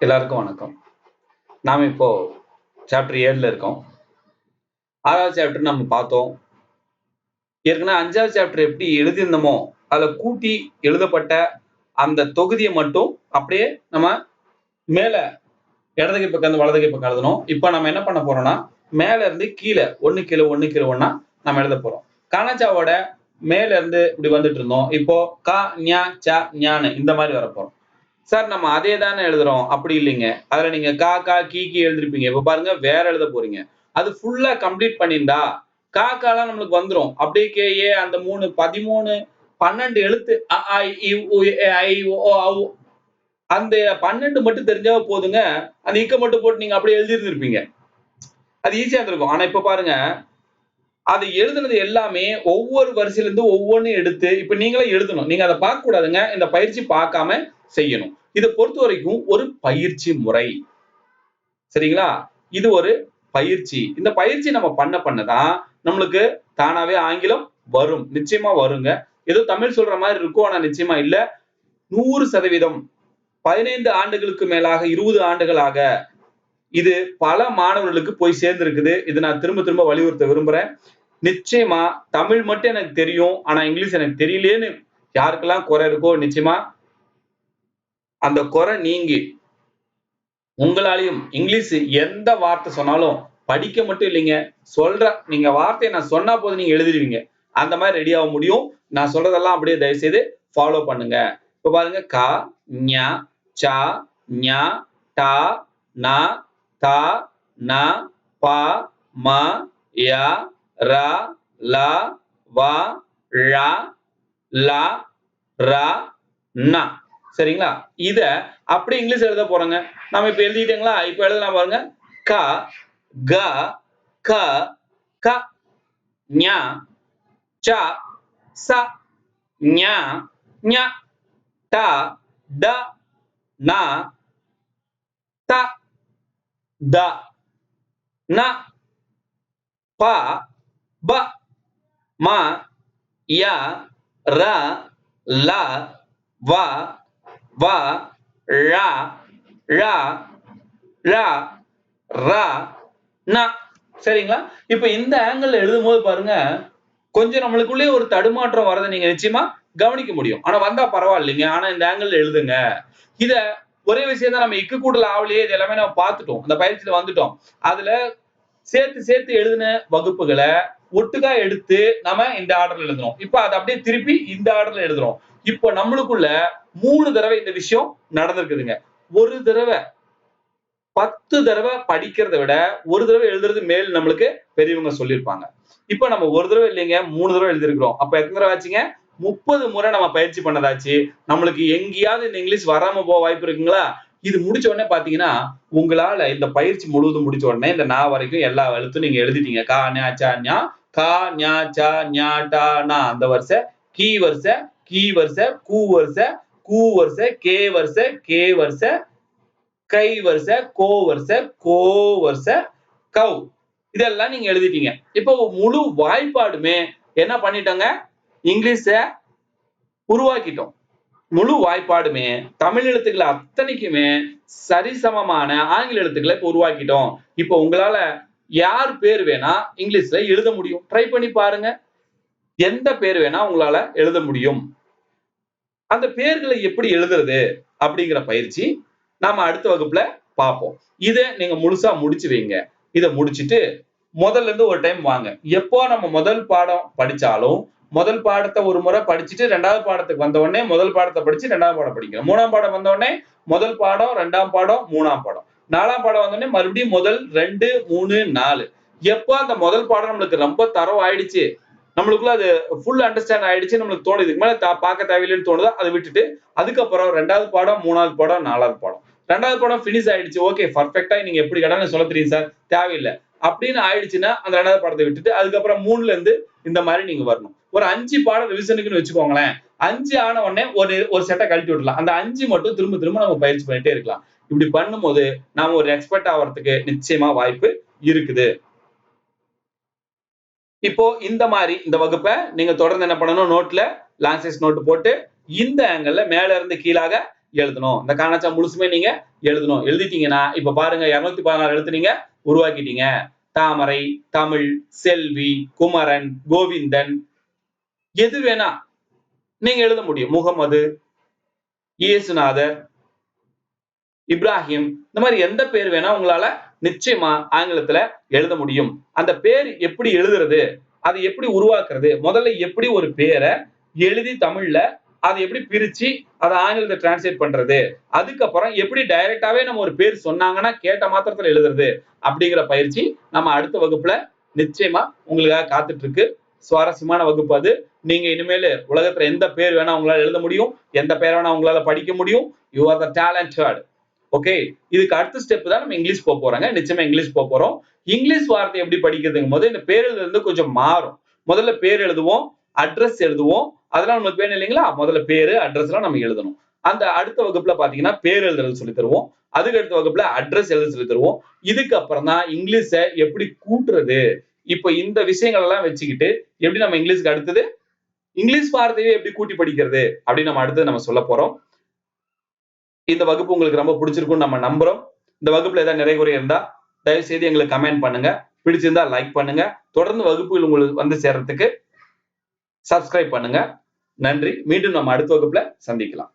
எல்லாருக்கும் வணக்கம். நாம இப்போ சாப்டர் ஏழுல இருக்கோம். ஆறாவது சாப்டர் நம்ம பார்த்தோம். ஏற்கனவே அஞ்சாவது சாப்டர் எப்படி எழுதியிருந்தோமோ அதுல கூட்டி எழுதப்பட்ட அந்த தொகுதியை மட்டும் அப்படியே நம்ம மேல இடதுகை பக்கம் இருந்து வலதுகை பக்கம் எழுதணும். இப்போ நம்ம என்ன பண்ண போறோம்னா மேல இருந்து கீழே ஒண்ணு கீழே ஒண்ணு கீழே ஒன்னா நம்ம எழுத போறோம். கனச்சாவோட மேல இருந்து இப்படி வந்துட்டு இருந்தோம். இப்போ க ஞா ச ஞானு இந்த மாதிரி வரப்போறோம் சார் நம்ம அதே தானே எழுதுறோம். அப்படி இல்லைங்க. அதுல நீங்க கா கா கீ கீ எழுதிருப்பீங்க. இப்ப பாருங்க வேற எழுத போறீங்க. அது ஃபுல்லா கம்ப்ளீட் பண்ணியிருந்தா கா காலாம் நம்மளுக்கு வந்துரும். அப்படியே கே ஏ அந்த மூணு பதிமூணு பன்னெண்டு எழுத்து அ, ஐ, ஓ, அந்த பன்னெண்டு மட்டும் தெரிஞ்சாவே போதுங்க. அந்த இக்க மட்டும் போட்டு நீங்க அப்படியே எழுதியிருந்திருப்பீங்க. அது ஈஸியா இருந்திருக்கும். ஆனா இப்ப பாருங்க அது எழுதுனது எல்லாமே ஒவ்வொரு வரிசையில இருந்து ஒவ்வொன்றும் எடுத்து இப்ப நீங்களே எழுதணும். நீங்க அதை பார்க்க கூடாதுங்க இந்த பயிற்சி பார்க்காம செய்யணும். இதை பொறுத்த வரைக்கும் ஒரு பயிற்சி முறை. சரிங்களா? இது ஒரு பயிற்சி. இந்த பயிற்சி நம்ம பண்ண பண்ணதான் நம்மளுக்கு தானாவே ஆங்கிலம் வரும். நிச்சயமா வருங்க. ஏதோ தமிழ் சொல்ற மாதிரி இருக்கும் ஆனா நிச்சயமா இல்ல. நூறு சதவீதம் பதினைந்து ஆண்டுகளுக்கு மேலாக இருபது ஆண்டுகளாக இது பல மாணவர்களுக்கு போய் சேர்ந்திருக்குது. இது நான் திரும்ப திரும்ப வலியுறுத்த விரும்புறேன். நிச்சயமா தமிழ் மட்டும் எனக்கு தெரியும் ஆனா இங்கிலீஷ் எனக்கு தெரியலேன்னு யாருக்கெல்லாம் குறை இருக்கோ நிச்சயமா அந்த குறை நீங்கி. உங்களாலையும் இங்கிலீஷ் எந்த வார்த்தை சொன்னாலும் படிக்க மட்டும் இல்லைங்க. சொல்ற நீங்க வார்த்தையை நான் சொன்னா போதும் நீங்க எழுதிடுவீங்க. அந்த மாதிரி ரெடி ஆக முடியும். நான் சொல்றதெல்லாம் அப்படியே தயவு செய்து ஃபாலோ பண்ணுங்க. இப்ப பாருங்க க ஞ ச ஞ ட ந த ந ப ம ய ர ல வ ழ ல ர ந. சரிங்களா? இத அப்படி இங்கிலீஷ் எழுத போறோங்க. நம்ம இப்ப எழுதிட்டீங்களா? இப்ப எழுதலாம் பாருங்க. க க க க ஞ ச ச ஞ ஞ ட ட ந த த ந ப ப ம ய ர ல வ வ ழ ழ ழ ர ந. சரிங்களா? இப்ப இந்த ஆங்கிள் எழுதும் போது பாருங்க கொஞ்சம் நம்மளுக்குள்ளே ஒரு தடுமாற்றம் வரதை நீங்க நிச்சயமா கவனிக்க முடியும். ஆனா வந்தா பரவாயில்லைங்க. ஆனா இந்த ஆங்கிள் எழுதுங்க. இத ஒரே விஷயம் தான் நம்ம இக்கு கூடல ஆவலையே இது எல்லாமே நம்ம பார்த்துட்டோம். அந்த பயிற்சியில வந்துட்டோம். அதுல சேர்த்து சேர்த்து எழுதின வகுப்புகளை ஒட்டுக்கா எடுத்து நம்ம இந்த ஆர்டர்ல எழுதுறோம். இப்ப அதை அப்படியே திருப்பி இந்த ஆர்டர்ல எழுதுறோம். இப்ப நம்மளுக்குள்ள மூணு தடவை இந்த விஷயம் நடந்திருக்குதுங்க. ஒரு தடவை பத்து தடவை படிக்கிறத விட ஒரு தடவை எழுதுறது மேல் நம்மளுக்கு பெரியவங்க சொல்லியிருப்பாங்க. இப்ப நம்ம ஒரு தடவை இல்லைங்க மூணு தடவை எழுதிருக்கிறோம் அப்ப எத்தனை தடவை ஆச்சுங்க? முப்பது முறை நம்ம பயிற்சி பண்ணதாச்சு. நம்மளுக்கு எங்கேயாவது இந்த இங்கிலீஷ் வராம போக வாய்ப்பு இருக்குங்களா? இது முடிச்ச உடனே பாத்தீங்கன்னா உங்களால இந்த பயிற்சி முழுவதும் முடிச்ச உடனே இந்த நா வரைக்கும் எல்லா எழுத்தும் நீங்க எழுதிட்டீங்க. கா ஞா சா ஞா கா ஞா சா ஞா டா நா அந்த வருஷ கீ வருஷ கீ வரிசை கூ வரிசை கூ வரிசை கே வரிசை கே வரிசை கை வரிசை கோ வரிசை கோ வரிசை கவ். இதெல்லாம் நீங்க எழுதிட்டீங்க. இப்போ முழு வாய்ப்பாடுமே என்ன பண்ணிட்டோங்க? இங்கிலீஷ உருவாக்கிட்டோம். முழு வாய்ப்பாடுமே தமிழ் எழுத்துக்களை அத்தனைக்குமே சரிசமமான ஆங்கில எழுத்துக்களை இப்போ உருவாக்கிட்டோம். இப்போ உங்களால யார் பேர் வேணா இங்கிலீஷ்ல எழுத முடியும். ட்ரை பண்ணி பாருங்க. எந்த பேர் வேணா உங்களால எழுத முடியும். அந்த பேர்களை எப்படி எழுதுறது அப்படிங்கிற பயிற்சி நாம அடுத்த வகுப்புல பார்ப்போம். இதை நீங்க முழுசா முடிச்சு வைங்க. இதை முடிச்சிட்டு முதல்ல இருந்து ஒரு டைம் வாங்க. எப்போ நம்ம முதல் பாடம் படிச்சாலும் முதல் பாடத்தை ஒரு முறை படிச்சுட்டு ரெண்டாவது பாடத்துக்கு வந்த உடனே முதல் பாடத்தை படிச்சு ரெண்டாவது பாடம் படிக்கணும். மூணாம் பாடம் வந்த உடனே முதல் பாடம் ரெண்டாம் பாடம் மூணாம் பாடம். நாலாம் பாடம் வந்த உடனே மறுபடியும் முதல் ரெண்டு மூணு நாலு. எப்போ அந்த முதல் பாடம் நம்மளுக்கு ரொம்ப தரம் ஆயிடுச்சு? நம்மளுக்குள்ள அது ஃபுல் அண்டர்ஸ்டாண்ட் ஆயிடுச்சு நம்மளுக்கு தோணுது. இதுக்கு மேல பார்க்க தேவையில்லைன்னு தோணுதோ அதை விட்டுட்டு அதுக்கப்புறம் ரெண்டாவது பாடம் மூணாவது பாடம் நாலாவது பாடம். ரெண்டாவது பாடம் ஃபினிஷ் ஆயிடுச்சு. ஓகே பர்ஃபெக்டா நீங்க எப்படி கேட்டாலும் சொல்ல தெரியும் சார் தேவையில்லை. அப்படின்னு ஆயிடுச்சுன்னா அந்த ரெண்டாவது பாடத்தை விட்டுட்டு அதுக்கப்புறம் மூணுல இருந்து இந்த மாதிரி நீங்க வரணும். ஒரு அஞ்சு பாடம் ரிவிஷனுக்குன்னு வச்சுக்கோங்களேன். அஞ்சு ஆன உடனே ஒரு ஒரு செட்டை கழட்டி விடலாம் அந்த அஞ்சு மட்டும் திரும்ப திரும்ப நம்ம பயிற்சி பண்ணிட்டே இருக்கலாம். இப்படி பண்ணும்போது நாம ஒரு எக்ஸ்பர்ட் ஆகிறதுக்கு நிச்சயமா வாய்ப்பு இருக்குது. இப்போ இந்த மாதிரி இந்த வகுப்பை நீங்க தொடர்ந்து என்ன பண்ணணும்? நோட்ல லாங் நோட் போட்டு இந்த ஆங்கிள் மேல இருந்து கீழாக எழுதணும். இந்த காணாச்சா முழுசுமே நீங்க எழுதணும். எழுதிட்டீங்கன்னா இப்ப பாருங்க இருநூத்தி பதினாறு எழுத்துனீங்க உருவாக்கிட்டீங்க. தாமரை தமிழ் செல்வி குமரன் கோவிந்தன் எது வேணா நீங்க எழுத முடியும். முகமது இயேசுநாதர் இப்ராஹிம் இந்த மாதிரி எந்த பேர் வேணா உங்களால நிச்சயமா ஆங்கிலத்துல எழுத முடியும். அந்த பேர் எப்படி எழுதுறது அதை எப்படி உருவாக்குறது முதல்ல எப்படி ஒரு பேரை எழுதி தமிழ்ல அதை எப்படி பிரிச்சு அதை ஆங்கிலத்தை டிரான்ஸ்லேட் பண்றது அதுக்கப்புறம் எப்படி டைரக்டாவே நம்ம ஒரு பேர் சொன்னாங்கன்னா கேட்ட மாத்திரத்துல எழுதுறது அப்படிங்கிற பயிற்சி நம்ம அடுத்த வகுப்புல நிச்சயமா உங்களுக்காக காத்துட்டு இருக்கு சுவாரஸ்யமான வகுப்பு அது. நீங்க இனிமேல் உலகத்துல எந்த பேர் வேணா உங்களால எழுத முடியும் எந்த பேர் வேணா உங்களால படிக்க முடியும். You are the talented okay இதுக்கு அடுத்த ஸ்டெப் தான் நம்ம இங்கிலீஷ் போக போறாங்க. நிச்சயமா இங்கிலீஷ் போக போறோம். இங்கிலீஷ் வார்த்தை எப்படி படிக்கிறதுங்கும் போது இந்த பேர்கள் இருந்து கொஞ்சம் மாறும். முதல்ல பேர் எழுதுவோம் அட்ரஸ் எழுதுவோம். அதெல்லாம் நமக்கு வேணும் இல்லைங்களா? முதல்ல பேரு அட்ரஸ் எல்லாம் நம்ம எழுதணும். அந்த அடுத்த வகுப்புல பாத்தீங்கன்னா பேர் எழுதுறது சொல்லி தருவோம். அதுக்கு அடுத்த வகுப்புல அட்ரஸ் எழுத சொல்லி தருவோம். இதுக்கு அப்புறம் தான் இங்கிலீஷ எப்படி கூட்டுறது? இப்ப இந்த விஷயங்கள் எல்லாம் வச்சுக்கிட்டு எப்படி நம்ம இங்கிலீஷ்க்கு அடுத்தது? இங்கிலீஷ் வார்த்தையை எப்படி கூட்டி படிக்கிறது? அப்படின்னு நம்ம அடுத்தது நம்ம சொல்ல போறோம். இந்த வகுப்பு உங்களுக்கு ரொம்ப பிடிச்சிருக்கும்னு நம்ம நம்புறோம். இந்த வகுப்புல ஏதாவது நிறைய குறை இருந்தா தயவு செய்து எங்களுக்கு கமெண்ட் பண்ணுங்க. பிடிச்சிருந்தா லைக் பண்ணுங்க. தொடர்ந்து வகுப்புகள் உங்களுக்கு வந்து சேர்றதுக்கு சப்ஸ்கிரைப் பண்ணுங்க. நன்றி. மீண்டும் நம்ம அடுத்த வகுப்புல சந்திக்கலாம்.